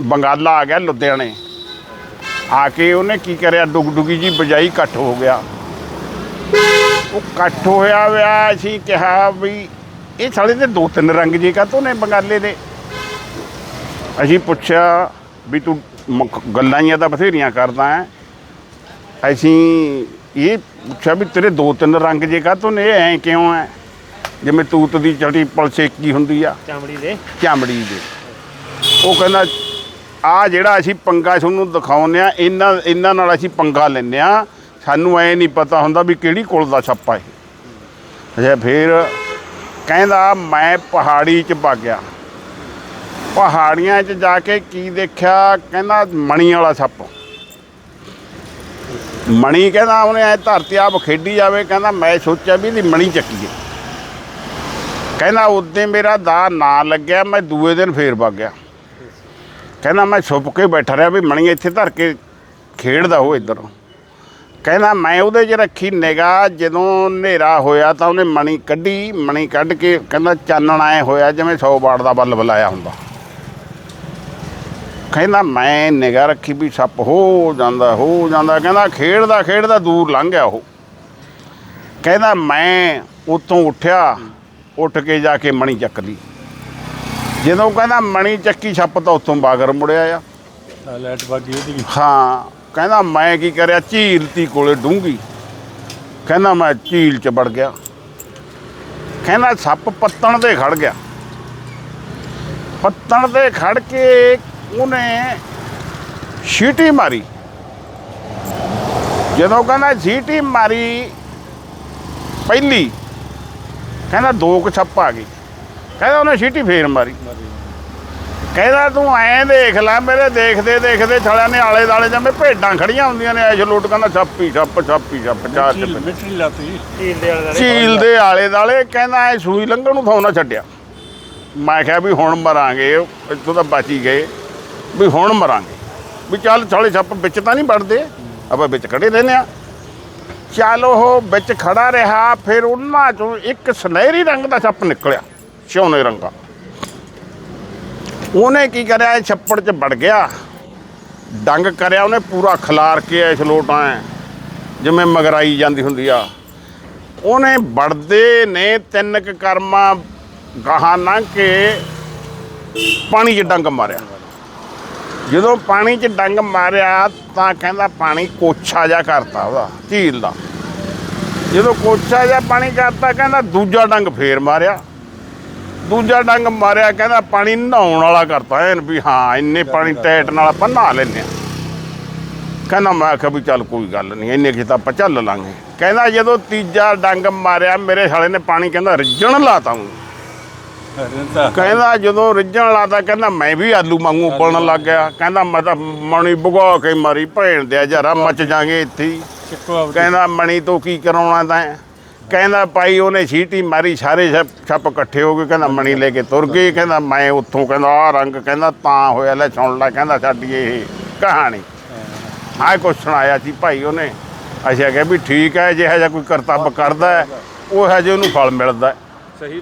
ਬੰਗਾਲਾ ਆ ਗਿਆ ਲੁਧਿਆਣੇ। ਆ ਕੇ ਉਹਨੇ ਕੀ ਕਰਿਆ? ਡੁਗਡੁਗੀ ਜੀ ਬਜਾਈ ਇਕੱਠ ਹੋ ਗਿਆ। ਉਹ ਇਕੱਠ ਹੋਇਆ ਵਿਆ ਅਸੀਂ ਕਿਹਾ ਵੀ ਇਹ ਸਾਲੇ ਦੇ ਦੋ ਤਿੰਨ ਰੰਗ ਜੇ ਕਾ ਨੇ ਬੰਗਾਲੇ ਦੇ? ਅਸੀਂ ਪੁੱਛਿਆ ਵੀ ਤੂੰ ਗੱਲਾਂ ਹੀ ਤਾਂ ਬਥੇਰੀਆਂ ਕਰਦਾ ਹੈ। ਅਸੀਂ ਇਹ ਪੁੱਛਿਆ ਵੀ ਤੇਰੇ ਦੋ ਤਿੰਨ ਰੰਗ ਜੇ ਕਾ ਨੇ? ਐ ਕਿਉਂ ਹੈ ਜਿਵੇਂ ਤੂਤ ਦੀ ਚਟੀ ਪਲਸੇਕੀ ਹੁੰਦੀ ਆ? ਚਮੜੀ ਦੇ। ਚਮੜੀ ਦੇ। ਉਹ ਕਹਿੰਦਾ ਆ ਜਿਹੜਾ ਅਸੀਂ ਪੰਗਾ ਤੁਹਾਨੂੰ ਦਿਖਾਉਂਦੇ ਆ ਇਹਨਾਂ ਇਹਨਾਂ ਨਾਲ ਅਸੀਂ ਪੰਗਾ ਲੈਂਦੇ ਆ ਸਾਨੂੰ ਐ ਨਹੀਂ ਪਤਾ ਹੁੰਦਾ ਵੀ ਕਿਹੜੀ ਕੁਲ ਦਾ ਛੱਪਾ ਇਹ ਅੱਛਾ, ਫਿਰ ਕਹਿੰਦਾ, ਮੈਂ ਪਹਾੜੀ 'ਚ ਵਗ ਗਿਆ ਪਹਾੜੀਆਂ 'ਚ ਜਾ ਕੇ ਕੀ ਦੇਖਿਆ? ਕਹਿੰਦਾ, ਮਣੀ ਵਾਲਾ ਸੱਪ ਮਣੀ ਕਹਿੰਦਾ, ਉਹਨੇ ਐ ਧਰਤੀ ਆਪ ਖੇਡੀ ਜਾਵੇ। ਕਹਿੰਦਾ, ਮੈਂ ਸੋਚਿਆ ਵੀ ਇਹਦੀ ਮਣੀ ਚੱਕੀਏ ਕਹਿੰਦਾ ਉਦੋਂ ਮੇਰਾ ਦਾ ਨਾ ਲੱਗਿਆ, ਮੈਂ ਦੂਏ ਦਿਨ ਫੇਰ ਵਗ ਗਿਆ। ਕਹਿੰਦਾ ਮੈਂ ਛੁਪ ਕੇ ਬੈਠਾ ਰਿਹਾ ਵੀ ਮਣੀ ਇੱਥੇ ਧਰ ਕੇ ਖੇਡਦਾ ਉਹ ਇੱਧਰ। ਕਹਿੰਦਾ ਮੈਂ ਉਹਦੇ 'ਚ ਰੱਖੀ ਨਿਗਾਹ, ਜਦੋਂ ਹਨੇਰਾ ਹੋਇਆ ਤਾਂ ਉਹਨੇ ਮਣੀ ਕੱਢੀ, ਮਣੀ ਕੱਢ ਕੇ ਕਹਿੰਦਾ ਚਾਨਣ ਆਏ ਹੋਇਆ, ਜਿਵੇਂ 100 ਵਾਟ ਦਾ ਬਲਬ ਲਾਇਆ ਹੁੰਦਾ। ਕਹਿੰਦਾ ਮੈਂ ਨਿਗਾਹ ਰੱਖੀ ਵੀ ਸੱਪ ਹੋ ਜਾਂਦਾ ਹੋ ਜਾਂਦਾ। ਕਹਿੰਦਾ ਖੇਡਦਾ ਖੇਡਦਾ ਦੂਰ ਲੰਘ ਗਿਆ ਉਹ। ਕਹਿੰਦਾ ਮੈਂ ਉਤੋਂ ਉੱਠਿਆ, ਉੱਠ ਕੇ ਜਾ ਕੇ ਮਣੀ ਚੱਕ ਲਈ ਜਦੋਂ ਕਹਿੰਦਾ ਮਣੀ ਚੱਕੀ ਛੱਪ ਤਾਂ ਉੱਥੋਂ ਬਾਗਰ ਮੁੜਿਆ ਆ। ਲਾਈਟ ਬਾਗੀ ਉਹਦੀ ਹਾਂ ਕਹਿੰਦਾ ਮੈਂ ਕੀ ਕਰਿਆ ਝੀਲ ਤੀ ਕੋਲੇ ਡੂੰਗੀ ਕਹਿੰਦਾ ਮੈਂ ਝੀਲ ਚ ਵੜ ਗਿਆ। ਕਹਿੰਦਾ ਸੱਪ ਪੱਤਣ ਤੇ ਖੜ ਗਿਆ। ਪੱਤਣ ਤੇ ਖੜ ਕੇ ਉਹਨੇ ਛੀਟੀ ਮਾਰੀ। ਜਦੋਂ ਕਹਿੰਦਾ ਛੀਟੀ ਮਾਰੀ ਪਹਿਲੀ ਕਹਿੰਦਾ ਦੋ ਕੁ ਛੱਪ ਆ ਗਈ ਕਹਿੰਦਾ ਉਹਨੇ ਛੀਟੀ ਫੇਰ ਮਾਰੀ। ਕਹਿੰਦਾ ਤੂੰ ਐਂ ਦੇਖ ਲੈ ਮੇਰੇ ਦੇਖਦੇ ਦੇਖਦੇ ਛਲਿਆਂ ਨੇ ਆਲੇ ਦਾਲੇ ਜਿਵੇਂ ਭੇਡਾਂ ਖੜੀਆਂ ਹੁੰਦੀਆਂ ਨੇ ਐਸ਼ ਲੋਟ ਕਹਿੰਦਾ ਛੱਪੀ ਛੱਪ ਛੱਪੀ ਛੱਪ ਚਾਰ ਛੱਪ ਮਿੱਟੀ ਲਾਤੀ। ਝੀਲ ਦੇ ਆਲੇ ਦਾਲੇ ਕਹਿੰਦਾ ਐ ਸੂਈ ਲੰਘਣ ਨੂੰ ਥਾਂ ਨਾ ਛੱਡਿਆ। ਮੈਂ ਕਿਹਾ ਵੀ ਹੁਣ ਮਰਾਂਗੇ ਇੱਥੋਂ ਤਾਂ ਬਚ ਹੀ ਗਏ। ਵੀ ਹੁਣ ਮਰਾਂਗੇ। ਵੀ ਚੱਲ ਛਾਲੇ ਛੱਪ ਵਿੱਚ ਤਾਂ ਨਹੀਂ ਵੜਦੇ ਆਪਾਂ ਵਿੱਚ ਖੜੇ ਰਹਿੰਦੇ ਆ ਚੱਲ ਉਹ ਵਿੱਚ ਖੜਾ ਰਿਹਾ ਫਿਰ ਉਹਨਾਂ ਚੋਂ ਇੱਕ ਸੁਨਹਿਰੀ ਰੰਗ ਦਾ ਛੱਪ ਨਿਕਲਿਆ। ਸੋਨੇ ਰੰਗਾ। ਉਹਨੇ ਕੀ ਕਰਿਆ, ਇਹ ਛੱਪੜ 'ਚ ਵੜ ਗਿਆ। ਡੰਗ ਕਰਿਆ, ਉਹਨੇ ਪੂਰਾ ਖਿਲਾਰ ਕੇ ਐਸ ਲੋਟ ਐ ਜਿਵੇਂ ਮਗਰਾਈ ਜਾਂਦੀ ਹੁੰਦੀ ਆ। ਉਹਨੇ ਵੜਦੇ ਨੇ ਤਿੰਨ ਕੁ ਕਰਮਾਂ, ਗਾਹਾਂ ਲੰਘ ਕੇ ਪਾਣੀ 'ਚ ਡੰਗ ਮਾਰਿਆ। ਜਦੋਂ ਪਾਣੀ 'ਚ ਡੰਗ ਮਾਰਿਆ, ਤਾਂ ਕਹਿੰਦਾ ਪਾਣੀ ਕੋਛਾ ਜਿਹਾ ਕਰਤਾ ਉਹਦਾ, ਝੀਲ ਦਾ। ਜਦੋਂ ਕੋਛਾ ਜਿਹਾ ਪਾਣੀ ਕਰਤਾ, ਕਹਿੰਦਾ ਦੂਜਾ ਡੰਗ ਫੇਰ ਮਾਰਿਆ। ਦੂਜਾ ਡੰਗ ਮਾਰਿਆ ਕਹਿੰਦਾ ਪਾਣੀ ਨਹਾਉਣ ਵਾਲਾ ਕਰਤਾ ਐਨ ਵੀ ਹਾਂ ਇੰਨੇ ਪਾਣੀ ਟੈਟ ਨਾਲ ਆਪਾਂ ਨਹਾ ਲੈਂਦੇ ਆ ਕਹਿੰਦਾ ਮੈਂ ਆਖਿਆ ਵੀ ਚੱਲ ਕੋਈ ਗੱਲ ਨਹੀਂ ਇੰਨੇ ਕਿ ਤਾਂ ਆਪਾਂ ਚੱਲ ਲਾਂਗੇ। ਕਹਿੰਦਾ ਜਦੋਂ ਤੀਜਾ ਡੰਗ ਮਾਰਿਆ ਮੇਰੇ ਸਾਲੇ ਨੇ ਪਾਣੀ ਕਹਿੰਦਾ ਰਿੱਝਣ ਲਾਤਾ ਹੂੰ। ਕਹਿੰਦਾ ਜਦੋਂ ਰਿੱਝਣ ਲਾਤਾ ਕਹਿੰਦਾ ਮੈਂ ਵੀ ਆਲੂ ਵਾਂਗੂ ਉਬਲਣ ਲੱਗ ਗਿਆ। ਕਹਿੰਦਾ ਮੈਂ ਤਾਂ ਮਣੀ ਭਗੋ ਕੇ ਮਾਰੀ ਭੈਣ ਦੇ ਜਰਾ ਮਚ ਜਾਗੇ ਇੱਥੇ ਕਹਿੰਦਾ ਮਣੀ ਤੋਂ ਕੀ ਕਰਾਉਣਾ ਤੈਂ? ਕਹਿੰਦਾ ਭਾਈ ਉਹਨੇ ਛੀਟੀ ਮਾਰੀ ਸਾਰੇ ਛੱਪ ਛੱਪ ਇਕੱਠੇ ਹੋ ਗਏ। ਕਹਿੰਦਾ ਮਣੀ ਲੈ ਕੇ ਤੁਰ ਗਏ ਕਹਿੰਦਾ ਮੈਂ ਉੱਥੋਂ ਕਹਿੰਦਾ ਆ ਰੰਗ ਕਹਿੰਦਾ ਤਾਂ ਹੋਇਆ। ਲੈ ਸੁਣ ਲੈ ਕਹਿੰਦਾ ਸਾਡੀ ਇਹ ਕਹਾਣੀ। ਆਹ ਕੁਛ ਸੁਣਾਇਆ ਸੀ ਭਾਈ ਉਹਨੇ। ਅਸੀਂ ਕਿਹਾ ਵੀ ਠੀਕ ਹੈ ਜੇ ਜਿਹਾ ਕੋਈ ਕਰਤੱਵ ਕਰਦਾ ਹੈ ਉਹ ਹੈ ਜੇ ਉਹਨੂੰ ਫਲ ਮਿਲਦਾ ਹੈ। ਸਹੀ